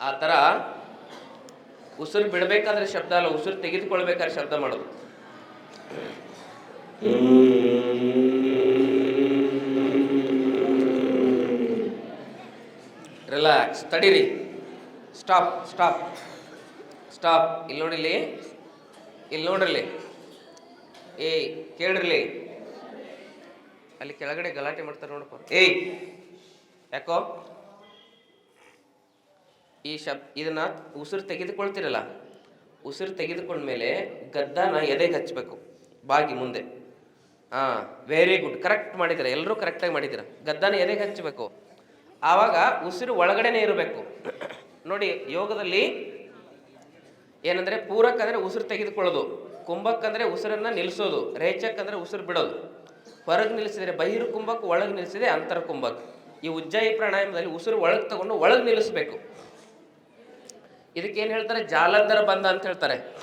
ಆ ಥರ ಉಸಿರು ಬಿಡಬೇಕಾದ್ರೆ ಶಬ್ದ ಅಲ್ಲ, ಉಸಿರು ತೆಗೆದುಕೊಳ್ಬೇಕಾದ್ರೆ ಶಬ್ದ ಮಾಡೋದು. ರಿಲ್ಯಾಕ್ಸ್ ತಡೀರಿ. ಸ್ಟಾಪ್ ಸ್ಟಾಪ್ ಸ್ಟಾಪ್ ಇಲ್ಲಿ ನೋಡಿಲಿ ಇಲ್ಲಿ. ನೋಡ್ರಿಲಿ ಏ ಕೇಳ್ರಿಲಿ ಅಲ್ಲಿ ಕೆಳಗಡೆ ಗಲಾಟೆ ಮಾಡ್ತಾರೆ ನೋಡಪ್ಪ ಏಯ್, ಯಾಕೋ? ಈ ಶಬ್, ಇದನ್ನ ಉಸಿರು ತೆಗೆದುಕೊಳ್ತಿರಲ್ಲ, ಉಸಿರು ತೆಗೆದುಕೊಂಡ್ಮೇಲೆ ಗದ್ದಾನ ಎದೆಗೆ ಹಚ್ಚಬೇಕು ಬಾಗಿ ಮುಂದೆ. ಹಾಂ ವೆರಿ ಗುಡ್ ಕರೆಕ್ಟ್ ಮಾಡಿದಿರ ಎಲ್ಲರೂ ಕರೆಕ್ಟಾಗಿ ಮಾಡಿದಿರ ಗದ್ದಾನ ಎದೆಗೆ ಹಚ್ಚಬೇಕು ಆವಾಗ ಉಸಿರು ಒಳಗಡೆನೇ ಇರಬೇಕು. ನೋಡಿ, ಯೋಗದಲ್ಲಿ ಏನಂದ್ರೆ ಪೂರಕ್ ಅಂದ್ರೆ ಉಸಿರು ತೆಗೆದುಕೊಳ್ಳೋದು ಕುಂಭಕ್ ಅಂದ್ರೆ ಉಸಿರನ್ನ ನಿಲ್ಲಿಸೋದು ರೇಚಕ್ ಅಂದ್ರೆ ಉಸಿರು ಬಿಡೋದು. ಹೊರಗೆ ನಿಲ್ಲಿಸಿದರೆ ಬಹಿರು ಕುಂಭಕ್ ಒಳಗೆ ನಿಲ್ಲಿಸಿದೆ ಅಂತರ ಕುಂಭಕ್ ಈ ಉಜ್ಜಾಯಿ ಪ್ರಾಣಾಯಾಮದಲ್ಲಿ ಉಸಿರು ಒಳಗೆ ತಗೊಂಡು ಒಳಗೆ ನಿಲ್ಲಿಸಬೇಕು. ಇದಕ್ಕೇನು ಹೇಳ್ತಾರೆ? ಜಾಲಂಧರ ಬಂಧ ಅಂತ ಹೇಳ್ತಾರೆ.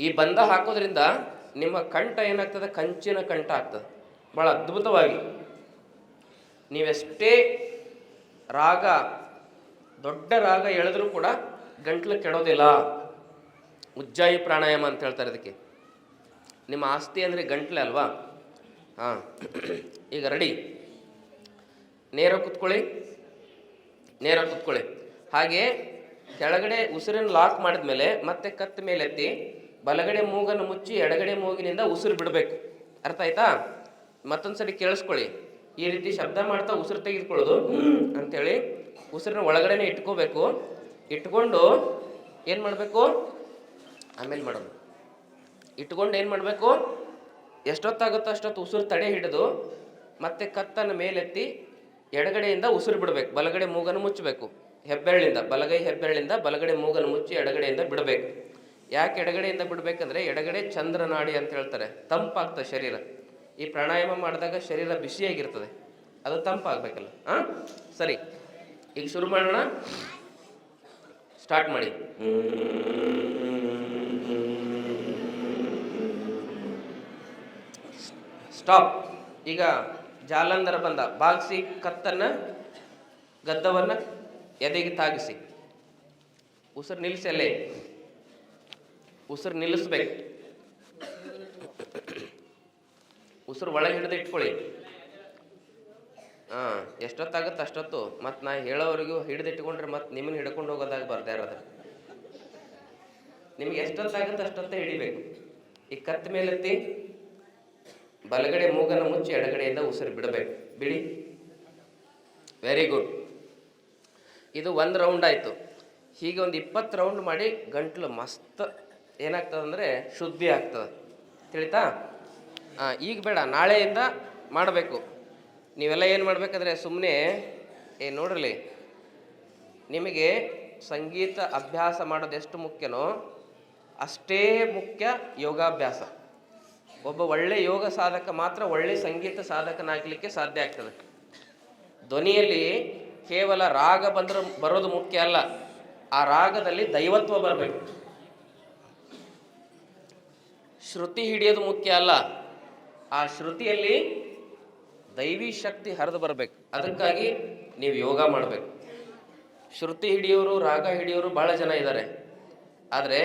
ಈ ಬಂಧ ಹಾಕೋದ್ರಿಂದ ನಿಮ್ಮ ಕಂಠ ಏನಾಗ್ತದೆ? ಕಂಚಿನ ಕಂಠ ಆಗ್ತದೆ. ಭಾಳ ಅದ್ಭುತವಾಗಿ. ನೀವೆಷ್ಟೇ ರಾಗ, ದೊಡ್ಡ ರಾಗ ಎಳೆದ್ರೂ ಕೂಡ ಗಂಟ್ಲು ಕೆಡೋದಿಲ್ಲ. ಉಜ್ಜಾಯಿ ಪ್ರಾಣಾಯಾಮ ಅಂತ ಹೇಳ್ತಾರೆ ಇದಕ್ಕೆ. ನಿಮ್ಮ ಆಸ್ತಿ ಅಂದರೆ ಗಂಟ್ಲೆ ಅಲ್ವಾ? ಹಾಂ. ಈಗ ರೆಡಿ. ನೇರ ಕುತ್ಕೊಳ್ಳಿ. ನೇರ ಕುತ್ಕೊಳ್ಳಿ. ಹಾಗೆ ಕೆಳಗಡೆ ಉಸಿರನ್ನು ಲಾಕ್ ಮಾಡಿದ್ಮೇಲೆ ಮತ್ತೆ ಕತ್ತ ಮೇಲೆತ್ತಿ ಬಲಗಡೆ ಮೂಗನ್ನು ಮುಚ್ಚಿ ಎಡಗಡೆ ಮೂಗಿನಿಂದ ಉಸಿರು ಬಿಡಬೇಕು. ಅರ್ಥ ಆಯ್ತಾ? ಮತ್ತೊಂದ್ಸರಿ ಕೇಳಿಸ್ಕೊಳ್ಳಿ. ಈ ರೀತಿ ಶಬ್ದ ಮಾಡ್ತಾ ಉಸಿರು ತೆಗೆದುಕೊಳ್ಳೋದು ಅಂತೇಳಿ ಉಸಿರನ್ನ ಒಳಗಡೆನೆ ಇಟ್ಕೋಬೇಕು. ಇಟ್ಕೊಂಡು ಏನು ಮಾಡಬೇಕು? ಆಮೇಲೆ ಮಾಡೋದು. ಇಟ್ಕೊಂಡು ಏನು ಮಾಡಬೇಕು? ಎಷ್ಟೊತ್ತಾಗುತ್ತೋ ಅಷ್ಟೊತ್ತು ಉಸಿರು ತಡೆ ಹಿಡಿದು ಮತ್ತೆ ಕತ್ತನ್ನು ಮೇಲೆತ್ತಿ ಎಡಗಡೆಯಿಂದ ಉಸಿರು ಬಿಡಬೇಕು. ಬಲಗಡೆ ಮೂಗನ್ನು ಮುಚ್ಚಬೇಕು. ಹೆಬ್ಬೆರಳಿಂದ, ಬಲಗೈ ಹೆಬ್ಬೆರಳಿಂದ, ಬಲಗಡೆ ಮೂಗನ್ನು ಮುಚ್ಚಿ ಎಡಗಡೆಯಿಂದ ಬಿಡಬೇಕು. ಯಾಕೆ ಎಡಗಡೆಯಿಂದ ಬಿಡಬೇಕಂದ್ರೆ, ಎಡಗಡೆ ಚಂದ್ರನಾಡಿ ಅಂತ ಹೇಳ್ತಾರೆ, ತಂಪಾಗ್ತದೆ ಶರೀರ. ಈ ಪ್ರಾಣಾಯಾಮ ಮಾಡಿದಾಗ ಶರೀರ ಬಿಸಿಯಾಗಿರ್ತದೆ. ಅದು ತಂಪಾಗಬೇಕಲ್ಲ ಹಾಂ ಸರಿ, ಈಗ ಶುರು ಮಾಡೋಣ. ಸ್ಟಾರ್ಟ್ ಮಾಡಿ. ಸ್ಟಾಪ್. ಈಗ ಜಾಲಂಧರ ಬಂದ, ಬಾಗಿಸಿ ಕತ್ತನ್ನು, ಗದ್ದವನ್ನ ಎದೆಗೆ ತಾಗಿಸಿ. ಉಸಿರು ನಿಲ್ಲಿಸಿ ಅಲ್ಲೇ. ಉಸಿರು ನಿಲ್ಲಿಸ್ಬೇಕು. ಉಸಿರು ಒಳಗೆ ಹಿಡಿದು ಇಟ್ಕೊಳ್ಳಿ. ಹಾಂ, ಎಷ್ಟೊತ್ತಾಗುತ್ತೆ ಅಷ್ಟೊತ್ತು. ಮತ್ತು ನಾ ಹೇಳೋವರೆಗೂ ಹಿಡಿದು ಇಟ್ಕೊಂಡ್ರೆ ಮತ್ತೆ ನಿಮ್ಮನ್ನ ಹಿಡ್ಕೊಂಡು ಹೋಗೋದಾಗ ಬರ್ದೇ ಇರೋದ್ರ ನಿಮ್ಗೆ ಎಷ್ಟೊತ್ತಾಗುತ್ತೆ ಅಷ್ಟೊತ್ತೇ ಹಿಡಿಬೇಕು. ಈ ಕತ್ತ ಮೇಲೆತ್ತಿ ಬಲಗಡೆ ಮೂಗನ ಮುಚ್ಚಿ ಎಡಗಡೆಯಿಂದ ಉಸಿರು ಬಿಡಬೇಕು. ಬಿಡಿ. ವೆರಿ ಗುಡ್ ಇದು ಒಂದು ರೌಂಡ್ ಆಯಿತು. ಹೀಗೆ ಒಂದು ಇಪ್ಪತ್ತು ರೌಂಡ್ ಮಾಡಿ ಗಂಟ್ಲು ಮಸ್ತ್ ಏನಾಗ್ತದೆ ಅಂದರೆ ಶುದ್ಧಿ ಆಗ್ತದೆ. ತಿಳಿತಾ? ಈಗ ಬೇಡ, ನಾಳೆಯಿಂದ ಮಾಡಬೇಕು. ನೀವೆಲ್ಲ ಏನು ಮಾಡಬೇಕಂದ್ರೆ ಸುಮ್ಮನೆ ಏ ನೋಡ್ರಲಿ ನಿಮಗೆ ಸಂಗೀತ ಅಭ್ಯಾಸ ಮಾಡೋದು ಎಷ್ಟು ಮುಖ್ಯನೋ ಅಷ್ಟೇ ಮುಖ್ಯ ಯೋಗಾಭ್ಯಾಸ. ಒಬ್ಬ ಒಳ್ಳೆ ಯೋಗ ಸಾಧಕ ಮಾತ್ರ ಒಳ್ಳೆ ಸಂಗೀತ ಸಾಧಕನಾಗಲಿಕ್ಕೆ ಸಾಧ್ಯ ಆಗ್ತದೆ. ಧ್ವನಿಯಲ್ಲಿ ಕೇವಲ ರಾಗ ಬಂದ್ರೆ ಬರೋದು ಮುಖ್ಯ ಅಲ್ಲ. ಆ ರಾಗದಲ್ಲಿ ದೈವತ್ವ ಬರಬೇಕು. ಶ್ರುತಿ ಹಿಡಿಯೋದು ಮುಖ್ಯ ಅಲ್ಲ. ಆ ಶ್ರುತಿಯಲ್ಲಿ ದೈವಿ ಶಕ್ತಿ ಹರಿದು ಬರಬೇಕು. ಅದಕ್ಕಾಗಿ ನೀವು ಯೋಗ ಮಾಡಬೇಕು. ಶ್ರುತಿ ಹಿಡಿಯೋರು, ರಾಗ ಹಿಡಿಯೋರು ಭಾಳ ಜನ ಇದ್ದಾರೆ. ಆದರೆ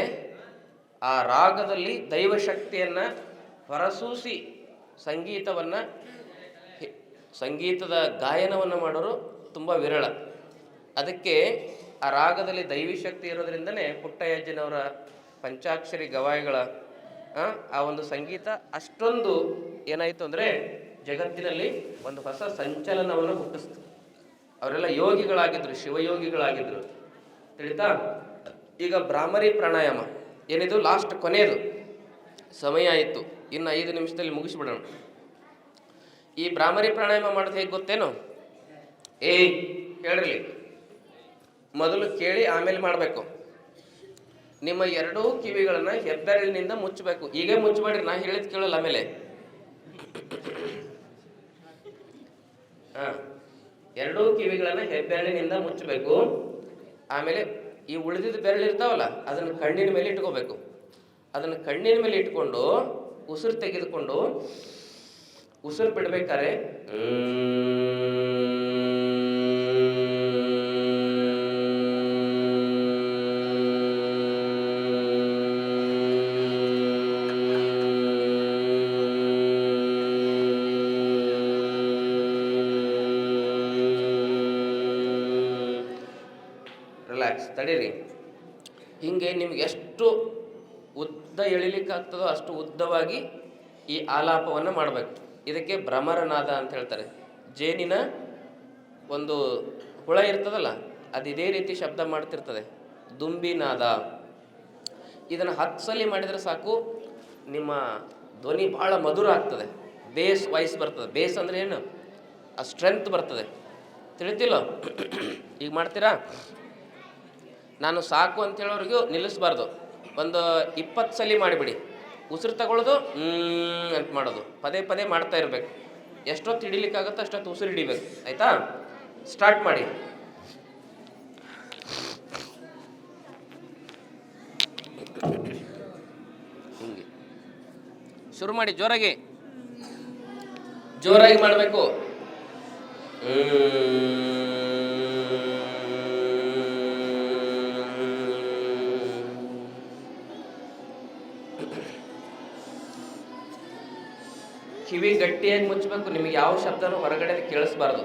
ಆ ರಾಗದಲ್ಲಿ ದೈವ ಶಕ್ತಿಯನ್ನು ಹೊರಸೂಸಿ ಸಂಗೀತವನ್ನು ಸಂಗೀತದ ಗಾಯನವನ್ನು ಮಾಡೋರು ತುಂಬ ವಿರಳ. ಅದಕ್ಕೆ ಆ ರಾಗದಲ್ಲಿ ದೈವಿ ಶಕ್ತಿ ಇರೋದ್ರಿಂದನೇ ಪುಟ್ಟಯ್ಯಜ್ಜನವರ ಪಂಚಾಕ್ಷರಿ ಗವಾಯಿಗಳ ಆ, ಒಂದು ಸಂಗೀತ ಅಷ್ಟೊಂದು ಏನಾಯಿತು ಅಂದರೆ ಜಗತ್ತಿನಲ್ಲಿ ಒಂದು ಹೊಸ ಸಂಚಲನವನ್ನು ಹುಟ್ಟಿಸ್ತು. ಅವರೆಲ್ಲ ಯೋಗಿಗಳಾಗಿದ್ರು ಶಿವಯೋಗಿಗಳಾಗಿದ್ರು. ತಿಳಿತಾ? ಈಗ ಬ್ರಾಹ್ಮರಿ ಪ್ರಾಣಾಯಾಮ. ಏನಿದು? ಲಾಸ್ಟ್ ಕೊನೆಯದು. ಸಮಯ ಆಯಿತು. ಇನ್ನು ಐದು ನಿಮಿಷದಲ್ಲಿ ಮುಗಿಸ್ಬಿಡೋಣ. ಈ ಬ್ರಾಹ್ಮರಿ ಪ್ರಾಣಾಯಾಮ ಮಾಡೋದು ಹೇಗೆ ಗೊತ್ತೇನು? ಏಯ್ ಹೇಳ್ರಿ. ಮೊದಲು ಕೇಳಿ ಆಮೇಲೆ ಮಾಡಬೇಕು. ನಿಮ್ಮ ಎರಡೂ ಕಿವಿಗಳನ್ನ ಹೆಬ್ಬೆರಳಿನಿಂದ ಮುಚ್ಚಬೇಕು. ಈಗ ಮುಚ್ಚಬೇಡ್ರಿ, ನಾ ಹೇಳಿದ್ ಕೇಳಲ್ಲ ಆಮೇಲೆ. ಹಾಂ, ಎರಡೂ ಕಿವಿಗಳನ್ನ ಹೆಬ್ಬೆರಳಿನಿಂದ ಮುಚ್ಚಬೇಕು. ಆಮೇಲೆ ಈ ಉಳಿದಿದ್ದ ಬೆರಳು ಇರ್ತಾವಲ್ಲ, ಅದನ್ನು ಕಣ್ಣಿನ ಮೇಲೆ ಇಟ್ಕೋಬೇಕು. ಅದನ್ನು ಕಣ್ಣಿನ ಮೇಲೆ ಇಟ್ಕೊಂಡು, ಉಸಿರು ತೆಗೆದುಕೊಂಡು, ಉಸಿರು ಬಿಡ್ಬೇಕಾದ್ರೆ ತಡೀರಿ. ಹೀಗೆ ನಿಮ್ಗೆ ಎಷ್ಟು ಉದ್ದ ಎಳಿಲಿಕ್ಕಾಗ್ತದೋ ಅಷ್ಟು ಉದ್ದವಾಗಿ ಈ ಆಲಾಪವನ್ನು ಮಾಡಬೇಕು. ಇದಕ್ಕೆ ಭ್ರಮರನಾದ ಅಂತ ಹೇಳ್ತಾರೆ. ಜೇನಿನ ಒಂದು ಹುಳ ಇರ್ತದಲ್ಲ, ಅದು ಇದೇ ರೀತಿ ಶಬ್ದ ಮಾಡ್ತಿರ್ತದೆ. ದುಂಬಿನಾದ. ಇದನ್ನು ಹತ್ತು ಸಲ ಮಾಡಿದರೆ ಸಾಕು, ನಿಮ್ಮ ಧ್ವನಿ ಭಾಳ ಮಧುರ ಆಗ್ತದೆ. ಬೇಸ್ ವಾಯ್ಸ್ ಬರ್ತದೆ. ಬೇಸ್ ಅಂದರೆ ಏನು? ಆ ಸ್ಟ್ರೆಂತ್ ಬರ್ತದೆ. ತಿಳಿತಿಲ್ಲ ಈಗ ಮಾಡ್ತೀರಾ? ನಾನು ಸಾಕು ಅಂತ ಹೇಳೋರಿಗೂ ನಿಲ್ಲಿಸಬಾರ್ದು. ಒಂದು ಇಪ್ಪತ್ತು ಸಲ ಮಾಡಿಬಿಡಿ. ಉಸಿರು ತಗೊಳ್ಳೋದು ಅಂತ ಮಾಡೋದು. ಪದೇ ಪದೇ ಮಾಡ್ತಾ ಇರಬೇಕು. ಎಷ್ಟೊತ್ತು ಹಿಡಿಲಿಕ್ಕಾಗುತ್ತೆ ಅಷ್ಟೊತ್ತು ಉಸಿರು ಹಿಡಿಬೇಕು. ಆಯಿತಾ? ಸ್ಟಾರ್ಟ್ ಮಾಡಿ. ಹಿಂಗೆ. ಶುರು ಮಾಡಿ, ಜೋರಾಗಿ. ಜೋರಾಗಿ ಮಾಡಬೇಕು. ಕಿವಿ ಗಟ್ಟಿಯಾಗಿ ಮುಚ್ಚಬೇಕು. ನಿಮಗೆ ಯಾವ ಶಬ್ದನೂ ಹೊರಗಡೆ ಕೇಳಿಸ್ಬಾರ್ದು.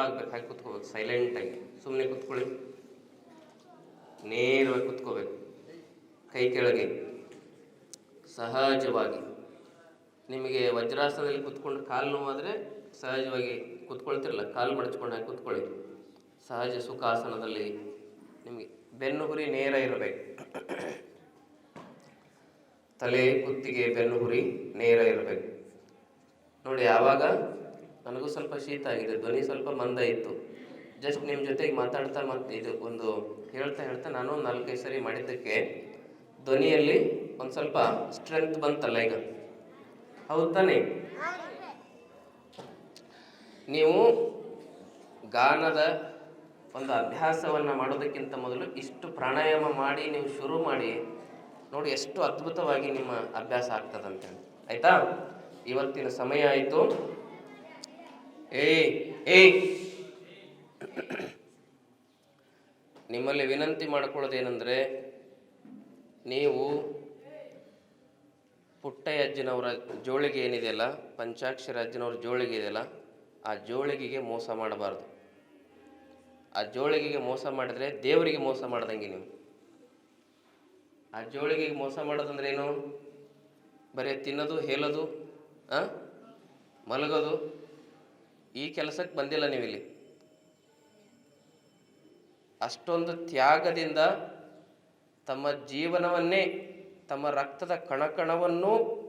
ಆಗ್ಬೇಕು ಹಾಗೆ ಕುತ್ಕೋಬೇಕು. ಸೈಲೆಂಟಾಗಿ ಸುಮ್ಮನೆ ಕುತ್ಕೊಳ್ಳಿ. ನೇರವಾಗಿ ಕುತ್ಕೋಬೇಕು. ಕೈ ಕೆಳಗೆ. ಸಹಜವಾಗಿ. ನಿಮಗೆ ವಜ್ರಾಸನದಲ್ಲಿ ಕುತ್ಕೊಂಡು ಕಾಲು ನೋವಾದರೆ ಸಹಜವಾಗಿ ಕುತ್ಕೊಳ್ತಿರಲ್ಲ. ಕಾಲು ಮಡಚ್ಕೊಂಡು ಹಾಕಿ ಕುತ್ಕೊಳ್ಳಿ. ಸಹಜ ಸುಖಾಸನದಲ್ಲಿ ನಿಮಗೆ ಬೆನ್ನು ಹುರಿ ನೇರ ಇರಬೇಕು. ತಲೆ ಕುತ್ತಿಗೆ ಬೆನ್ನುಹುರಿ ನೇರ ಇರಬೇಕು. ನೋಡಿ ಯಾವಾಗ ನನಗೂ ಸ್ವಲ್ಪ ಶೀತ ಆಗಿದೆ, ಧ್ವನಿ ಸ್ವಲ್ಪ ಮಂದ ಇತ್ತು. ಜಸ್ಟ್ ನಿಮ್ಮ ಜೊತೆಗೆ ಮಾತಾಡ್ತಾ ಮತ್ತೆ ಇದು ಒಂದು ಹೇಳ್ತಾ ಹೇಳ್ತಾ ನಾನು ನಾಲ್ಕೈದು ಸರಿ ಮಾಡಿದ್ದಕ್ಕೆ ಧ್ವನಿಯಲ್ಲಿ ಒಂದು ಸ್ವಲ್ಪ ಸ್ಟ್ರೆಂತ್ ಬಂತಲ್ಲ ಈಗ. ಹೌದು ತಾನೆ? ನೀವು ಗಾನದ ಒಂದು ಅಭ್ಯಾಸವನ್ನು ಮಾಡೋದಕ್ಕಿಂತ ಮೊದಲು ಇಷ್ಟು ಪ್ರಾಣಾಯಾಮ ಮಾಡಿ ನೀವು ಶುರು ಮಾಡಿ, ನೋಡಿ ಎಷ್ಟು ಅದ್ಭುತವಾಗಿ ನಿಮ್ಮ ಅಭ್ಯಾಸ ಆಗ್ತದಂತೆ. ಆಯ್ತಾ? ಇವತ್ತಿನ ಸಮಯ ಆಯಿತು. ಏ ನಿಮ್ಮಲ್ಲಿ ವಿನಂತಿ ಮಾಡಿಕೊಳ್ಳೋದೇನೆಂದರೆ, ನೀವು ಪುಟ್ಟಯ್ಯಜ್ಜನವರ ಜೋಳಿಗೆ ಏನಿದೆಯಲ್ಲ ಪಂಚಾಕ್ಷರ ಅಜ್ಜನವ್ರ ಜೋಳಿಗೆ ಇದೆಯಲ್ಲ ಆ ಜೋಳಿಗೆಗೆ ಮೋಸ ಮಾಡಬಾರ್ದು. ಆ ಜೋಳಿಗೆಗೆ ಮೋಸ ಮಾಡಿದ್ರೆ ದೇವರಿಗೆ ಮೋಸ ಮಾಡ್ದಂಗೆ ನೀವು. ಆ ಜೋಳಿಗೆಗೆ ಮೋಸ ಮಾಡೋದಂದ್ರೆ ಏನು? ಬರೀ ತಿನ್ನೋದು, ಹೇಳೋದು ಮಲಗೋದು ಈ ಕೆಲಸಕ್ಕೆ ಬಂದಿಲ್ಲ ನೀವಿಲ್ಲಿ. ಅಷ್ಟೊಂದು ತ್ಯಾಗದಿಂದ ತಮ್ಮ ಜೀವನವನ್ನೇ, ತಮ್ಮ ರಕ್ತದ ಕಣಕಣವನ್ನು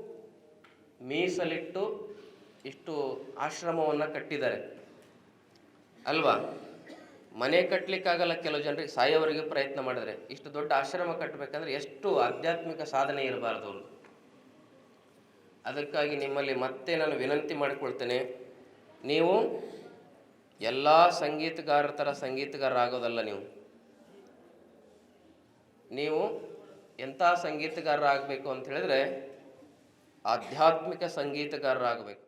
ಮೀಸಲಿಟ್ಟು ಇಷ್ಟು ಆಶ್ರಮವನ್ನು ಕಟ್ಟಿದ್ದಾರೆ. ಅಲ್ವಾ? ಮನೆ ಕಟ್ಟಲಿಕ್ಕಾಗಲ್ಲ ಕೆಲವು ಜನರಿಗೆ, ಸಾಯೋವರೆಗೆ ಪ್ರಯತ್ನ ಮಾಡಿದರೆ. ಇಷ್ಟು ದೊಡ್ಡ ಆಶ್ರಮ ಕಟ್ಟಬೇಕಂದ್ರೆ ಎಷ್ಟು ಆಧ್ಯಾತ್ಮಿಕ ಸಾಧನೆ ಇರಬಾರ್ದು. ಅದಕ್ಕಾಗಿ ನಿಮ್ಮಲ್ಲಿ ಮತ್ತೆ ನಾನು ವಿನಂತಿ ಮಾಡಿಕೊಳ್ತೇನೆ. ನೀವು ಎಲ್ಲ ಸಂಗೀತಗಾರರ ಥರ ಸಂಗೀತಗಾರರಾಗೋದಲ್ಲ ನೀವು. ನೀವು ಎಂಥ ಸಂಗೀತಗಾರರಾಗಬೇಕು ಅಂತ ಹೇಳಿದ್ರೆ ಆಧ್ಯಾತ್ಮಿಕ ಸಂಗೀತಗಾರರಾಗಬೇಕು.